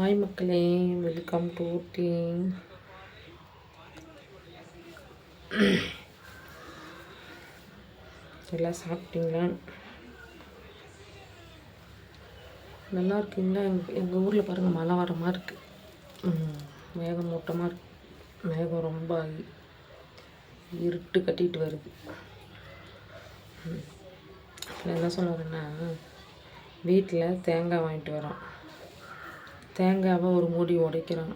Hi மக்களே. Welcome to team எல்லாம் சாப்பிட்டீங்களா? நல்லா இருக்கீங்களா? எங்கள் எங்கள் ஊரில் பாருங்கள் மழை வர மாதிரி இருக்குது மேகம் மூட்டமாக இருக்கு. மேகம் ரொம்ப இருட்டு கட்டிட்டு வருது. என்ன சொல்ல வரேன்னா வீட்டில் தேங்காய் வாங்கிட்டு வரோம். தேங்காவை ஒரு மூடி உடைக்கிறோம்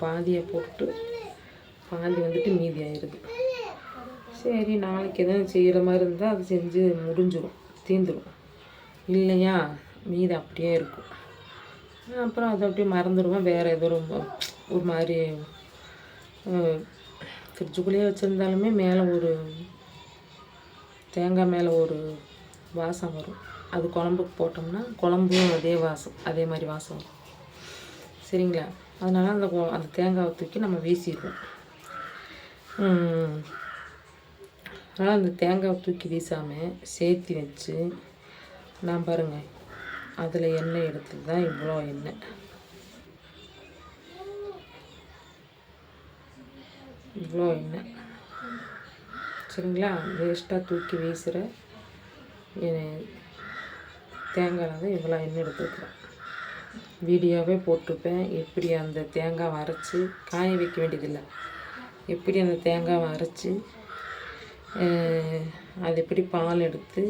பாதியை போட்டு பாதி வந்துட்டு மீதி ஆயிடுது. சரி நாளைக்கு எதுவும் செய்கிற மாதிரி இருந்தால் அது செஞ்சு முடிஞ்சிடும் தீந்துடும் இல்லையா? மீதி அப்படியே இருக்கும். அப்புறம் அதை அப்படியே மறந்துடுவேன். வேறு ஏதோ ரொம்ப ஒரு மாதிரி ஃப்ரிட்ஜுக்குள்ளேயே வச்சுருந்தாலுமே மேலே ஒரு தேங்காய் மேலே ஒரு வாசம் வரும். அது குழம்புக்கு போட்டோம்னா குழம்பும் அதே வாசம் அதே மாதிரி வாசம் வரும். சரிங்களா? அதனால் அந்த அந்த தேங்காவை தூக்கி நம்ம வீசிடுவோம். அதனால் அந்த தேங்காவை தூக்கி வீசாமல் சேர்த்து வச்சு நான் பாருங்கள் அதில் எண்ணெய் எடுத்து தான் இவ்வளோ எண்ணெய். இவ்வளோ எண்ணெய். சரிங்களா? வேஸ்ட்டாக தூக்கி வீசுகிற தேங்காய் வந்து இவ்வளோ எண்ணெய் எடுத்துருக்குறேன். வீடியோவே போட்டிருப்பேன். எப்படி அந்த தேங்காவை அரைச்சி காய வைக்க வேண்டியதில்லை. எப்படி அந்த தேங்காவை அரைச்சி அது எப்படி பால் எடுத்து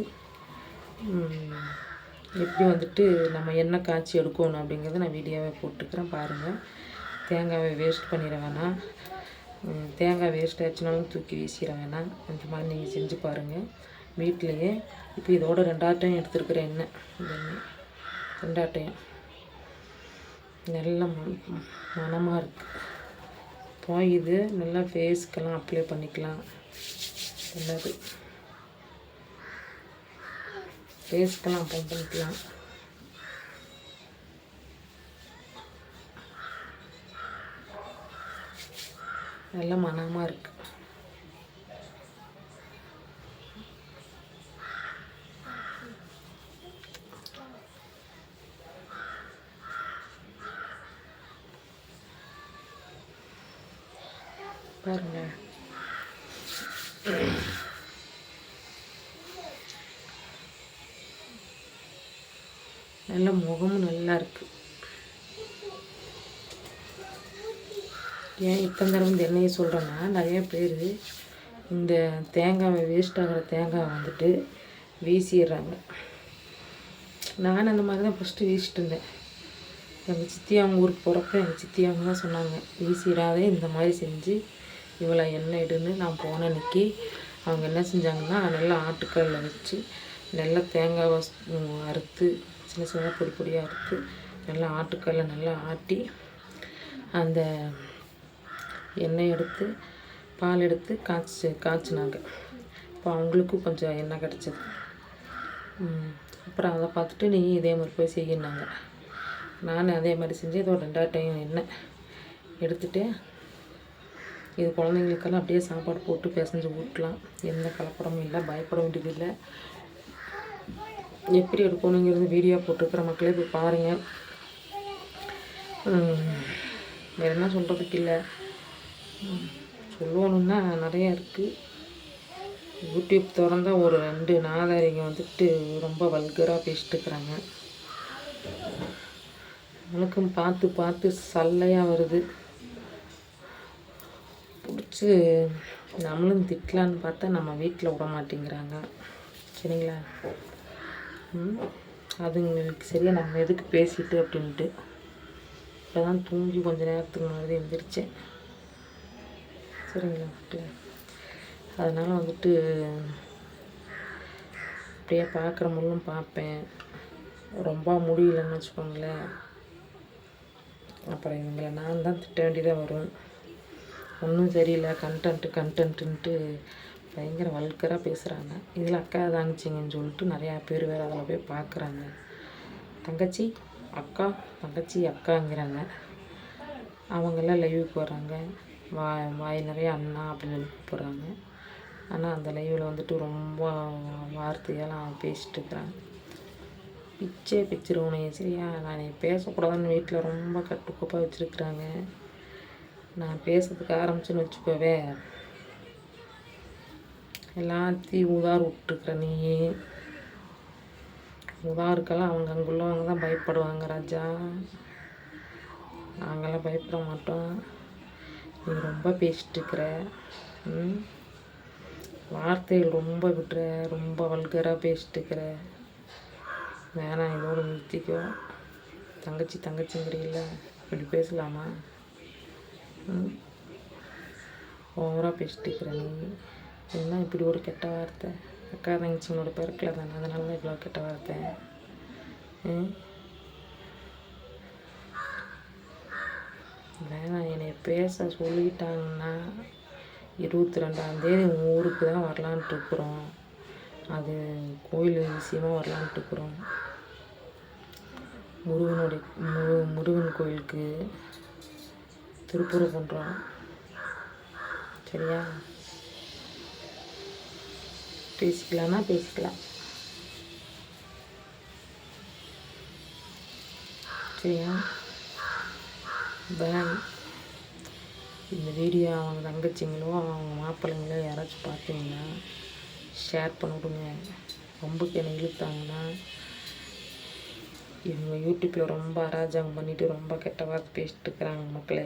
எப்படி வந்துட்டு நம்ம என்ன காய்ச்சி எடுக்கணும் அப்படிங்கிறத நான் வீடியோவை போட்டுக்கிறேன் பாருங்கள் தேங்காவை வேஸ்ட் பண்ணிட வேணாம். தேங்காய் வேஸ்ட் ஆச்சுனாலும் தூக்கி வீசிட வேணாம். இந்த மாதிரி நீங்கள் செஞ்சு பாருங்கள் வீட்டிலையே இப்போ இதோட ரெண்டாட்டையும் எடுத்துருக்குற எண்ணெய் ரெண்டாட்டையும். நல்ல ம- இருக்குது போய் இது நல்லா ஃபேஸ்க்கெல்லாம் அப்ளை பண்ணிக்கலாம். நல்லது. ஃபேஸ்க்கெல்லாம் அப்ளை பண்ணிக்கலாம். நல்ல மனமாக இருக்குது பாருங்க நல்ல முகமும் நல்லா இருக்கு ஏன் இத்தனை தடவை இந்த எண்ணெயை சொல்கிறேன்னா நிறைய பேர் இந்த தேங்காவை வேஸ்ட் ஆகிற தேங்காவை வந்துட்டு வீசிடுறாங்க நான் அந்த மாதிரி தான் ஃபஸ்ட்டு வீசிட்டு இருந்தேன் எங்கள் சித்தி அவங்க ஊருக்கு போகிறப்ப எங்கள் சித்தி அவங்க தான் சொன்னாங்க வீசிடாதே இந்த மாதிரி செஞ்சு இவ்வளோ எண்ணெய் இடுன்னு நான் போன அன்னைக்கு அவங்க என்ன செஞ்சாங்கன்னா நல்லா ஆட்டுக்கல்ல வச்சு நல்லா தேங்காவை அறுத்து சின்ன சின்ன பொடி பொடியாக அறுத்து நல்லா ஆட்டுக்கல்ல நல்லா ஆட்டி அந்த எண்ணெய் எடுத்து பால் எடுத்து காய்ச்சி காய்ச்சினாங்க. இப்போ அவங்களுக்கும் கொஞ்சம் எண்ணெய் கிடச்சிது. அப்புறம் அதை பார்த்துட்டு நீ இதே மாதிரி போய் செய்யினாங்க நான் அதே மாதிரி செஞ்சு இதோட ரெண்டாவது டைம் எண்ணெய் எடுத்துட்டு இது குழந்தைங்களுக்கெல்லாம் அப்படியே சாப்பாடு போட்டு பிசைஞ்சு ஊட்டலாம். எந்த கலப்படமும் இல்லை பயப்பட வேண்டியதில்லை. எப்படி எடுக்கணுங்கிறது வீடியோ போட்டிருக்கிற மக்களே போய் பாருங்கள் வேறு என்ன சொல்கிறதுக்கு இல்லை. சொல்லணுன்னா நிறையா இருக்குது யூடியூப் திறந்தா ஒரு ரெண்டு நாதாரிங்க வந்துட்டு ரொம்ப வல்கராக பேசிட்டுருக்குறாங்க இருக்கிறாங்க. பார்த்து பார்த்து சல்லையாக வருது. பிடிச்சி நம்மளும் திட்டலான்னு பார்த்தா நம்ம வீட்டில் விட மாட்டேங்கிறாங்க. சரிங்களா? அதுங்களுக்கு சரியாக நம்ம எதுக்கு பேசிட்டு அப்படின்ட்டு. இப்போ தான் தூங்கி கொஞ்சம் நேரத்துக்கு முன்னாடி எழுந்திரிச்சேன் சரிங்களா அதனால் வந்துட்டு அப்படியே பார்க்குற முள்ளும் பார்ப்பேன். ரொம்ப முடியலன்னு வச்சுக்கோங்களேன். அப்புறம் இவங்களை நான் தான் திட்ட வேண்டியதாக வரும். ஒன்றும் சரியில்லை கண்டென்ட்டு கண்டென்ட்டுன்ட்டு பயங்கர வல்கராக பேசுகிறாங்க இதில் அக்கா தாங்கிச்சிங்கன்னு சொல்லிட்டு நிறையா பேர் வேறு அதில் போய் பார்க்குறாங்க தங்கச்சி அக்கா தங்கச்சி அக்காங்கிறாங்க. அவங்கெல்லாம் லைவுக்கு வர்றாங்க வா வாய் நிறைய அண்ணா அப்படின்னு கூப்பிட்றாங்க. ஆனால் அந்த லைவில் வந்துட்டு ரொம்ப வார்த்தையெல்லாம் பேசிட்டு இருக்கிறாங்க பிச்சே பிச்சிருவனே சரியா? நான் பேசக்கூடாதுன்னு வீட்டில் ரொம்ப கட்டுக்கோப்பாக வச்சுருக்குறாங்க. நான் பேசுறதுக்கு ஆரம்பிச்சுன்னு வச்சுக்கோவே. எல்லாத்தையும் உதார் விட்டுருக்குற நீ. உதாருக்கெல்லாம் அவங்க அங்குள்ளவங்க தான் பயப்படுவாங்க ராஜா. நாங்களாம் பயப்பட மாட்டோம். நீ ரொம்ப பேசிட்டு இருக்கிற ம்? வார்த்தைகள் ரொம்ப விட்டுற ரொம்ப வல்கராக பேசிட்டு இருக்கிற வேணாம் இதோடு நிறுத்திக்கோ. தங்கச்சி தங்கச்சிங்கிறீங்கள இப்படி பேசலாமா? ஓவராக பேசிட்டு நீ. என்ன இப்படி ஒரு கெட்ட வார்த்தை. அக்கா தங்கச்சிங்களோட பிறக்கல தானே அதனால தான் இவ்வளோ கெட்ட வார்த்தை. வேணாம் என்னை பேச சொல்லிட்டாங்கன்னா இருபத்தி ரெண்டாந்தேதி உங்கள் ஊருக்கு தான் வரலான்ட்டு இருக்கிறோம். அது கோயில் விஷயமா வரலான்ட்டு இருக்கிறோம். முருகனுடைய முரு முருகன் கோயிலுக்கு திருப்பூர் பண்ணுறோம் சரியா? பேசிக்கலாம்னா பேசிக்கலாம். சரியா? பேன் இந்த வீடியோ அவங்க தங்கச்சிங்களோ அவங்க மாப்பிள்ளைங்களோ யாராச்சும் பார்த்தீங்கன்னா ஷேர் பண்ண விடுங்க ரொம்ப என்னை இழுத்தாங்கன்னா. இவங்க யூடியூப்பில் ரொம்ப அராஜகம் பண்ணிவிட்டு ரொம்ப கெட்ட வார்த்தை பேசிட்டு இருக்கிறாங்க மக்களே.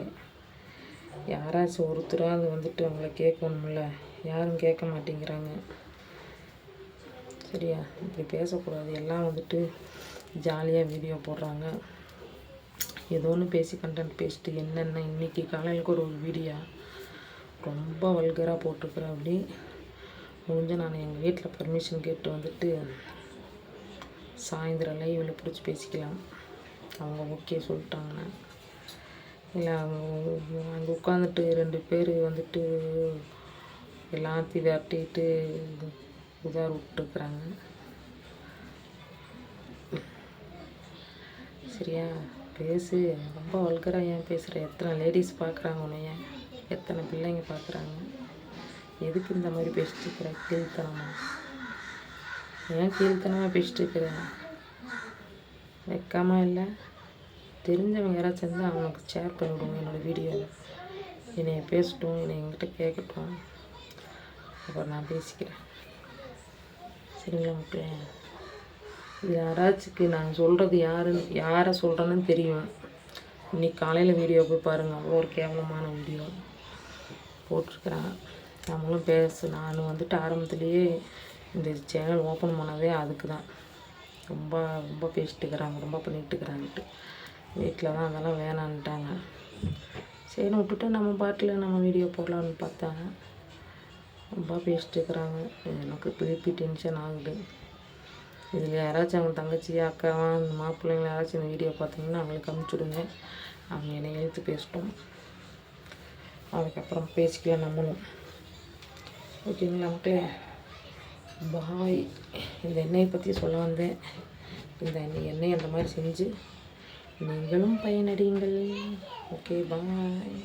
யாராச்சும் ஒருத்தராவது வந்துட்டு அவங்கள கேட்கணும்ல. யாரும் கேட்க மாட்டேங்கிறாங்க. சரியா? இப்படி பேசக்கூடாது. எல்லாம் வந்துட்டு ஜாலியாக வீடியோ போடுறாங்க. ஏதோ ஒன்று பேசி கண்டென்ட் பேசிட்டு என்னென்ன இன்றைக்கி காலையில் கூட ஒரு வீடியோ ரொம்ப வல்கராக போட்டிருக்குறேன் அப்படி. முடிஞ்ச நான் எங்கள் வீட்டில் பர்மிஷன் கேட்டு வந்துட்டு சாயந்தரம் லைவில் பிடிச்சி பேசிக்கலாம். அவங்க ஓகே சொல்லிட்டாங்கண்ணே இல்லை அங்கே உட்காந்துட்டு ரெண்டு பேர் வந்துட்டு எல்லாத்தையும் விரட்டிட்டு உதார் விட்டுருக்குறாங்க. சரியா? பேசு. ரொம்ப வல்கராக ஏன் பேசுகிற எத்தனை லேடிஸ் பார்க்குறாங்க உன்னைய? எத்தனை பிள்ளைங்க பார்க்குறாங்க எதுக்கு இந்த மாதிரி பேசிட்டு இருக்கிற? கீழ்த்தனமாக ஏன் கீழ்த்தனமாக பேசிட்டு இருக்கிற? வைக்காம இல்லை? தெரிஞ்சவங்க யாராச்சும் இருந்தால் அவனுக்கு ஷேர் பண்ணிவிடுவோம் என்னோடய வீடியோ என்னை பேசட்டும் என்னை எங்கிட்ட கேட்கட்டும். அப்புறம் நான் பேசிக்கிறேன். சரிங்களா மக்களே? இது யாராச்சுக்கு நான் சொல்கிறது யாருன்னு யாரை சொல்கிறேன்னு தெரியும். இன்றைக்கி காலையில் வீடியோ போய் பாருங்கள் அவ்வளோ ஒரு கேவலமான வீடியோ போட்டிருக்கிறேன் நம்மளும் பேச நான் வந்துட்டு ஆரம்பத்துலேயே இந்த சேனல் ஓப்பன் பண்ணதே அதுக்கு தான் ரொம்ப ரொம்ப பேசிட்டு இருக்கிறாங்க. ரொம்ப பண்ணிகிட்டு இருக்கிறாங்கட்டு. வீட்டில் தான் அதெல்லாம் வேணான்ட்டாங்க. சரி விட்டுட்டு நம்ம பாட்டில் நம்ம வீடியோ போடலான்னு பார்த்தாங்க. ரொம்ப பேசிட்டு இருக்கிறாங்க எனக்கு திருப்பி டென்ஷன் ஆகுது. இதில் யாராச்சும் அவங்க தங்கச்சி அக்காவா அந்த மாப்பிள்ளைங்க யாராச்சும் இந்த வீடியோ பார்த்தீங்கன்னா அவங்களுக்கு அனுப்பிச்சுடுங்க அவங்க என்னை எழுத்து பேசிட்டோம். அதுக்கப்புறம் பேசிக்கலாம் நம்மளும். ஓகேங்களா மக்களே? பாய் இந்த எண்ணெயை பற்றி சொல்ல வந்தேன். இந்த எண்ணெய் எண்ணெய் அந்த மாதிரி செஞ்சு நீங்களும் பயனடையுங்கள். Okay bye